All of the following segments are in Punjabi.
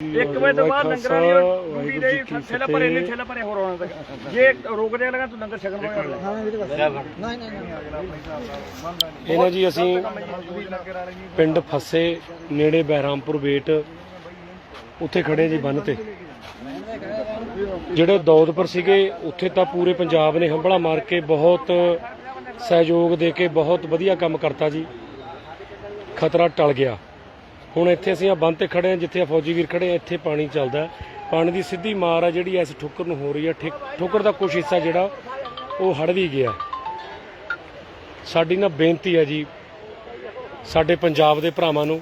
ਇੱਕ ਵਜੇ ਤੋਂ ਬਾਅਦ ਲੰਗਰਾਂ ਦੀ ਡਿਊਟੀ ਦੇ ਕੀ ਥੇਲਾ ਭਰੇ ਨੇ ਫਤਿਹ। ਥੇਲਾ ਭਰੇ ਹੋਰ ਆਉਣਾ ਤੱਕ ਜੇ ਰੋਕਦੇ ਲਗਾ ਤੂੰ ਲੰਗਰ ਛਕਣ ਹੋਇਆ ਇਹ ਨਾ ਜੀ ਅਸੀਂ ਪਿੰਡ ਫੱਸੇ ਨੇੜੇ ਬਹਿਰਾਮਪੁਰ ਵੇਟ ਉੱਥੇ ਖੜੇ ਜੀ ਬੰਨ ਤੇ। ਜਿਹੜੇ ਦੌਦਪੁਰ ਸੀਗੇ ਉੱਥੇ ਤਾਂ ਪੂਰੇ ਪੰਜਾਬ ਨੇ ਹੰਬਲਾ ਮਾਰ ਕੇ ਬਹੁਤ ਸਹਿਯੋਗ ਦੇ ਕੇ ਬਹੁਤ ਵਧੀਆ ਕੰਮ ਕਰਤਾ ਜੀ। ਖਤਰਾ ਟਲ ਗਿਆ। ਹੁਣ ਇੱਥੇ ਅਸੀਂ ਆ ਬੰਨ ਤੇ ਖੜੇ ਹਾਂ ਜਿੱਥੇ ਆ ਫੌਜੀ ਵੀਰ ਖੜੇ ਆ, ਇੱਥੇ ਪਾਣੀ ਚੱਲਦਾ ਪਾਣੀ ਦੀ ਸਿੱਧੀ ਮਾਰ ਆ ਜਿਹੜੀ ਇਸ ਠੋਕਰ ਨੂੰ ਹੋ ਰਹੀ ਆ। ਠਿਕ- ਠੋਕਰ ਦਾ ਕੁਛ ਹਿੱਸਾ ਜਿਹੜਾ, ਉਹ ਹੜ ਵੀ ਗਿਆ। ਸਾਡੀ ਨਾ ਬੇਨਤੀ ਹੈ ਜੀ, ਸਾਡੇ ਪੰਜਾਬ ਦੇ ਭਰਾਵਾਂ ਨੂੰ,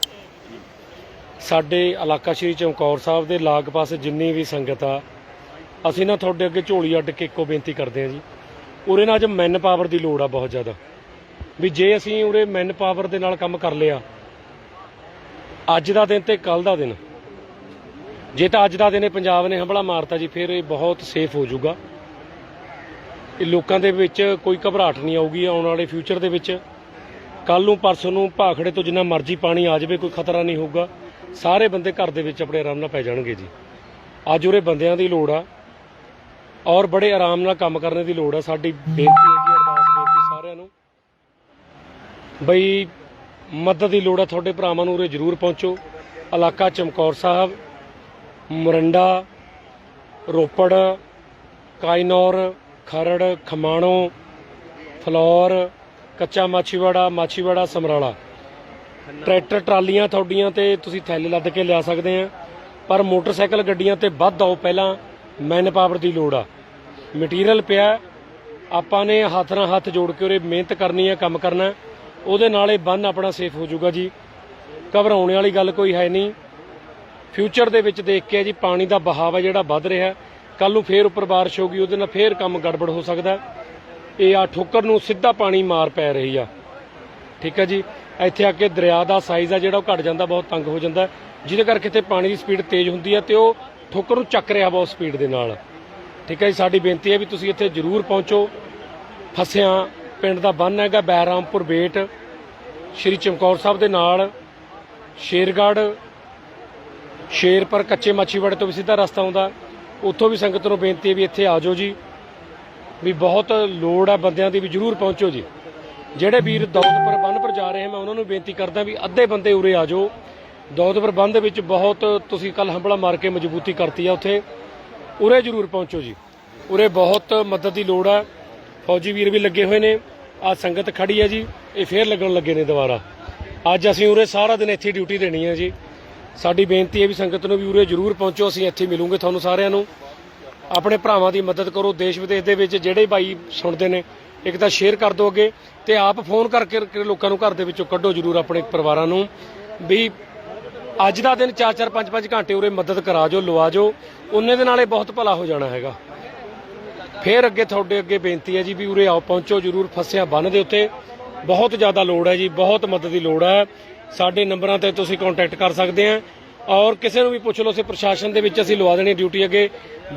ਸਾਡੇ ਇਲਾਕਾ ਸ਼੍ਰੀ ਚਮਕੌਰ ਸਾਹਿਬ ਦੇ ਲਾਗ ਪਾਸੇ ਜਿੰਨੀ ਵੀ ਸੰਗਤ ਆ, ਅਸੀਂ ਨਾ ਤੁਹਾਡੇ ਅੱਗੇ ਝੋਲੀ ਅੱਡ ਕੇ ਇੱਕੋ ਬੇਨਤੀ ਕਰਦੇ ਹਾਂ ਜੀ। ਉਰੇ ਨਾ ਅੱਜ ਮੈਨ ਪਾਵਰ ਦੀ ਲੋੜ ਆ ਬਹੁਤ ਜ਼ਿਆਦਾ। ਵੀ ਜੇ ਅਸੀਂ ਉਰੇ ਮੈਨ ਪਾਵਰ ਦੇ ਨਾਲ ਕੰਮ ਕਰ ਲਿਆ ਅੱਜ ਦਾ ਦਿਨ ਤੇ ਕੱਲ ਦਾ ਦਿਨ। ਜੇ ਤਾਂ ਅੱਜ ਦਾ ਦਿਨ ਇਹ ਪੰਜਾਬ ਨੇ ਹੰਬਲਾ ਮਾਰਤਾ ਜੀ, ਫਿਰ ਇਹ ਬਹੁਤ ਸੇਫ ਹੋ ਜਾਊਗਾ। ਇਹ ਲੋਕਾਂ ਦੇ ਵਿੱਚ ਕੋਈ ਘਬਰਾਹਟ ਨਹੀਂ ਆਊਗੀ ਆਉਣ ਵਾਲੇ ਫਿਊਚਰ ਦੇ ਵਿੱਚ। ਕੱਲ ਨੂੰ ਪਰਸੋਂ ਨੂੰ ਭਾਖੜੇ ਤੋਂ ਜਿੰਨਾ ਮਰਜ਼ੀ ਪਾਣੀ ਆ ਜਾਵੇ, ਕੋਈ ਖਤਰਾ ਨਹੀਂ ਹੋਊਗਾ। ਸਾਰੇ ਬੰਦੇ ਘਰ ਦੇ ਵਿੱਚ ਆਪਣੇ ਆਰਾਮ ਨਾਲ ਪੈ ਜਾਣਗੇ ਜੀ। ਅੱਜ ਉਰੇ ਬੰਦਿਆਂ ਦੀ ਲੋੜ ਆ ਔਰ ਬੜੇ ਆਰਾਮ ਨਾਲ ਕੰਮ ਕਰਨ ਦੀ ਲੋੜ ਆ। ਸਾਡੀ ਬੇਨਤੀ ਹੈ ਜੀ ਅਰਦਾਸ ਬੇਨਤੀ ਸਾਰਿਆਂ ਨੂੰ। ਬਈ ਮਦਦ ਦੀ ਲੋੜ ਆ ਤੁਹਾਡੇ ਭਰਾਵਾਂ ਨੂੰ ਉਰੇ ਜ਼ਰੂਰ ਪਹੁੰਚੋ। ਇਲਾਕਾ ਚਮਕੌਰ ਸਾਹਿਬ, ਮੁਰੰਡਾ, ਰੋਪੜ ਕਾਇਨੌਰ ਖਰੜ, ਖਮਾਣੋ, ਫਲੌਰ, ਕੱਚਾ ਮਾਛੀਵਾੜਾ ਮਾਛੀਵਾੜਾ, ਸਮਰਾਲਾ। ਟਰੈਕਟਰ ਟਰਾਲੀਆਂ ਤੁਹਾਡੀਆਂ ਤੇ ਤੁਸੀਂ ਥੈਲੇ ਲੱਦ ਕੇ ਲਿਆ ਸਕਦੇ ਆ। ਪਰ ਮੋਟਰਸਾਈਕਲ ਗੱਡੀਆਂ ਤੇ ਵੱਧ ਆਓ, ਪਹਿਲਾਂ ਮੈਨ ਪਾਵਰ ਦੀ ਲੋੜ ਆ। ਮਟੀਰੀਅਲ ਪਿਆ, ਆਪਾਂ ਨੇ ਹੱਥ ਨਾਲ ਹੱਥ ਜੋੜ ਕੇ ਉਰੇ ਮਿਹਨਤ ਕਰਨੀ ਹੈ ਕੰਮ ਕਰਨਾ। ਉਹਦੇ ਨਾਲ ਇਹ ਬੰਨ ਆਪਣਾ ਸੇਫ ਹੋ ਜਾਊਗਾ ਜੀ। ਘਬਰਾਉਣ ਵਾਲੀ ਗੱਲ ਕੋਈ ਹੈ ਨਹੀਂ। ਫਿਊਚਰ ਦੇ ਵਿੱਚ ਦੇਖ ਕੇ ਜੀ, ਪਾਣੀ ਦਾ ਬਹਾਵ ਹੈ ਜਿਹੜਾ ਵੱਧ ਰਿਹਾ। ਕੱਲ ਨੂੰ ਫੇਰ ਉੱਪਰ ਬਾਰਿਸ਼ ਗਈ ਉਹਦੇ ਨਾਲ ਫੇਰ ਕੰਮ ਗੜਬੜ ਹੋ ਸਕਦਾ। ਇਹ ਆ ਠੋਕਰ ਨੂੰ ਸਿੱਧਾ ਪਾਣੀ ਮਾਰ ਪੈ ਰਹੀ ਆ। ਠੀਕ ਹੈ ਜੀ। ਇੱਥੇ ਆ ਕੇ ਦਰਿਆ ਦਾ ਸਾਈਜ਼ ਆ ਜਿਹੜਾ ਉਹ ਘਟ ਜਾਂਦਾ, ਬਹੁਤ ਤੰਗ ਹੋ ਜਾਂਦਾ। ਜਿਹਦੇ ਕਰਕੇ ਇੱਥੇ ਪਾਣੀ ਦੀ ਸਪੀਡ ਤੇਜ਼ ਹੁੰਦੀ ਹੈ ਤੇ ਉਹ ਠੋਕਰ ਨੂੰ ਚੱਕ ਰਿਹਾ ਬਹੁਤ ਸਪੀਡ ਦੇ ਨਾਲ। ਠੀਕ ਹੈ ਜੀ, ਸਾਡੀ ਬੇਨਤੀ ਹੈ ਵੀ ਤੁਸੀਂ ਇੱਥੇ ਜ਼ਰੂਰ ਪਹੁੰਚੋ। ਫਸਿਆਂ ਪਿੰਡ ਦਾ ਬੰਨ ਹੈਗਾ ਬੈਰਾਮਪੁਰ ਬੇਟ, ਸ਼੍ਰੀ ਚਮਕੌਰ ਸਾਹਿਬ ਦੇ ਨਾਲ, ਸ਼ੇਰਗੜ੍ਹ, ਸ਼ੇਰਪੁਰ, ਕੱਚੇ ਮਾਛੀਵਾੜੇ ਤੋਂ ਵੀ ਸਿੱਧਾ ਰਸਤਾ ਆਉਂਦਾ। ਉੱਥੋਂ ਵੀ ਸੰਗਤ ਨੂੰ ਬੇਨਤੀ ਹੈ ਵੀ ਇੱਥੇ ਆ ਜਾਓ ਜੀ। ਵੀ ਬਹੁਤ ਲੋੜ ਹੈ ਬੰਦਿਆਂ ਦੀ ਵੀ ਜਰੂਰ ਪਹੁੰਚੋ ਜੀ। ਜਿਹੜੇ ਵੀਰ ਦੌਦਪੁਰ ਬੰਨ ਪਰ ਜਾ ਰਹੇ ਹਨ ਮੈਂ ਉਹਨਾਂ ਨੂੰ ਬੇਨਤੀ ਕਰਦਾ ਵੀ ਅੱਧੇ ਬੰਦੇ ਉਰੇ ਆ ਜਾਓ। ਦੌਦਪੁਰ ਬੰਨ ਦੇ ਵਿੱਚ ਬਹੁਤ ਤੁਸੀਂ ਕੱਲ ਹੰਬਲਾ ਮਾਰ ਕੇ ਮਜ਼ਬੂਤੀ ਕਰਤੀ ਆ ਉੱਥੇ। ਉਰੇ ਜਰੂਰ ਪਹੁੰਚੋ ਜੀ। ਉਰੇ ਬਹੁਤ ਮਦਦ ਦੀ ਲੋੜ ਹੈ ਫੌਜੀ ਵੀਰ ਵੀ ਲੱਗੇ ਹੋਏ ਨੇ। ਆ ਸੰਗਤ ਖੜੀ ਹੈ ਜੀ। ਇਹ ਫੇਰ ਲੱਗਣ ਲੱਗੇ ਨੇ ਦੁਬਾਰਾ। ਅੱਜ ਅਸੀਂ ਉਰੇ ਸਾਰਾ ਦਿਨ ਇੱਥੇ ਡਿਊਟੀ ਦੇਣੀ ਹੈ ਜੀ। ਸਾਡੀ ਬੇਨਤੀ ਹੈ ਵੀ ਸੰਗਤ ਨੂੰ ਵੀ ਉਰੇ ਜਰੂਰ ਪਹੁੰਚੋ। ਅਸੀਂ ਇੱਥੇ ਮਿਲੂਗੇ ਤੁਹਾਨੂੰ ਸਾਰਿਆਂ ਨੂੰ। ਆਪਣੇ ਭਰਾਵਾਂ ਦੀ ਮਦਦ ਕਰੋ। ਦੇਸ਼ ਵਿਦੇਸ਼ ਦੇ ਵਿੱਚ ਜਿਹੜੇ ਭਾਈ ਸੁਣਦੇ ਨੇ, ਇੱਕ ਤਾਂ ਸ਼ੇਅਰ ਕਰ ਦਿਓ ਅੱਗੇ ਤੇ ਆਪ ਫੋਨ ਕਰਕੇ ਲੋਕਾਂ ਨੂੰ ਘਰ ਦੇ ਵਿੱਚੋਂ ਕੱਢੋ ਜਰੂਰ ਆਪਣੇ ਪਰਿਵਾਰਾਂ ਨੂੰ। ਵੀ ਅੱਜ ਦਾ ਦਿਨ 4-4 5-5 ਘੰਟੇ ਉਰੇ ਮਦਦ ਕਰਾ ਜੋ, ਲਵਾ ਜੋ। ਉਹਨੇ ਦੇ ਨਾਲੇ ਬਹੁਤ ਭਲਾ ਹੋ ਜਾਣਾ ਹੈਗਾ। ਫੇਰ ਅੱਗੇ ਤੁਹਾਡੇ ਅੱਗੇ ਬੇਨਤੀ ਹੈ ਜੀ ਵੀ ਉਰੇ ਆਓ, ਪਹੁੰਚੋ ਜਰੂਰ, ਫਸਿਆ ਬੰਨ ਦੇ ਉੱਤੇ। ਬਹੁਤ ਜ਼ਿਆਦਾ ਲੋੜ ਹੈ ਜੀ, ਬਹੁਤ ਮਦਦ ਦੀ ਲੋੜ ਹੈ। ਸਾਡੇ ਨੰਬਰਾਂ ਤੇ ਤੁਸੀਂ ਕੰਟੈਕਟ ਕਰ ਸਕਦੇ ਆ। ਔਰ ਕਿਸੇ ਨੂੰ ਵੀ ਪੁੱਛ ਲਓ ਸੇ ਪ੍ਰਸ਼ਾਸਨ ਦੇ ਵਿੱਚ ਅਸੀਂ ਲਵਾ ਦੇਣੀ ਡਿਊਟੀ ਅੱਗੇ।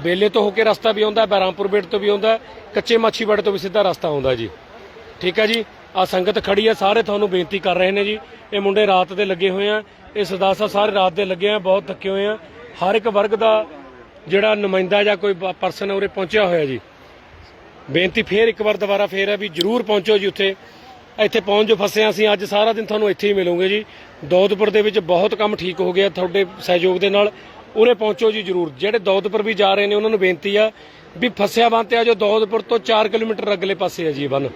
ਬੇਲੇ ਤੋਂ ਹੋ ਕੇ ਰਸਤਾ ਵੀ ਆਉਂਦਾ, ਬਹਿਰਾਮਪੁਰ ਬੇਟ ਤੋਂ ਵੀ ਆਉਂਦਾ, ਕੱਚੇ ਮਾਛੀਵਾੜੇ ਤੋਂ ਵੀ ਸਿੱਧਾ ਰਸਤਾ ਆਉਂਦਾ ਜੀ। ਠੀਕ ਹੈ ਜੀ ਆ ਸੰਗਤ ਖੜੀ ਹੈ, ਸਾਰੇ ਤੁਹਾਨੂੰ ਬੇਨਤੀ ਕਰ ਰਹੇ ਨੇ ਜੀ। ਇਹ ਮੁੰਡੇ ਰਾਤ ਦੇ ਲੱਗੇ ਹੋਏ ਆ, ਇਹ ਸਰਦਾਰ ਸਾਹਿਬ ਸਾਰੇ ਰਾਤ ਦੇ ਲੱਗੇ ਆ, ਬਹੁਤ ਥੱਕੇ ਹੋਏ ਆ। ਹਰ ਇੱਕ ਵਰਗ ਦਾ ਜਿਹੜਾ ਨੁਮਾਇੰਦਾ ਜਾਂ ਕੋਈ ਪਰਸਨ ਉਰੇ ਪਹੁੰਚਿਆ ਹੋਇਆ ਜੀ। ਬੇਨਤੀ ਫੇਰ ਇੱਕ ਵਾਰ ਦੁਬਾਰਾ ਫੇਰ ਹੈ ਵੀ ਜਰੂਰ ਪਹੁੰਚੋ ਜੀ ਉੱਥੇ। ਇੱਥੇ ਪਹੁੰਚ ਜੋ ਫਸੇ ਹਾਂ ਅਸੀਂ, ਅੱਜ ਸਾਰਾ ਦਿਨ ਤੁਹਾਨੂੰ ਇੱਥੇ ਹੀ ਮਿਲੂਗੇ ਜੀ। ਦੌਦਪੁਰ ਦੇ ਵਿੱਚ ਬਹੁਤ ਕੰਮ ਠੀਕ ਹੋ ਗਿਆ ਤੁਹਾਡੇ ਸਹਿਯੋਗ ਦੇ ਨਾਲ। ਉਰੇ ਪਹੁੰਚੋ ਜੀ ਜਰੂਰ। ਜਿਹੜੇ ਦੌਦਪੁਰ ਵੀ ਜਾ ਰਹੇ ਨੇ, ਉਹਨਾਂ ਨੂੰ ਬੇਨਤੀ ਆ ਵੀ ਫਸਿਆ ਬੰਨ ਤੇ ਆ ਜੋ ਦੌਦਪੁਰ ਤੋਂ 4 ਕਿਲੋਮੀਟਰ ਅਗਲੇ ਪਾਸੇ ਆ ਜੀ ਇਹ ਬੰਨ।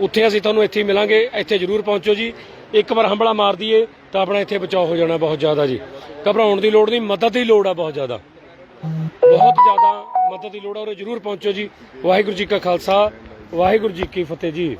ਉੱਥੇ ਅਸੀਂ ਤੁਹਾਨੂੰ ਇੱਥੇ ਹੀ ਮਿਲਾਂਗੇ। ਇੱਥੇ ਜਰੂਰ ਪਹੁੰਚੋ ਜੀ। ਇੱਕ ਵਾਰ ਹੰਬਲਾ ਮਾਰ ਦਈਏ ਤਾਂ ਆਪਣਾ ਇੱਥੇ ਬਚਾਅ ਹੋ ਜਾਣਾ ਬਹੁਤ ਜ਼ਿਆਦਾ ਜੀ। ਘਬਰਾਉਣ ਦੀ ਲੋੜ ਨਹੀਂ, ਮਦਦ ਦੀ ਲੋੜ ਆ ਬਹੁਤ ਜ਼ਿਆਦਾ। ਬਹੁਤ ਜ਼ਿਆਦਾ ਮਦਦ ਦੀ ਲੋੜ ਆ, ਉਰੇ ਜਰੂਰ ਪਹੁੰਚੋ ਜੀ। ਵਾਹਿਗੁਰੂ ਜੀ ਕਾ ਖਾਲਸਾ, ਵਾਹਿਗੁਰੂ ਜੀ ਕੀ ਫਤਿਹ ਜੀ।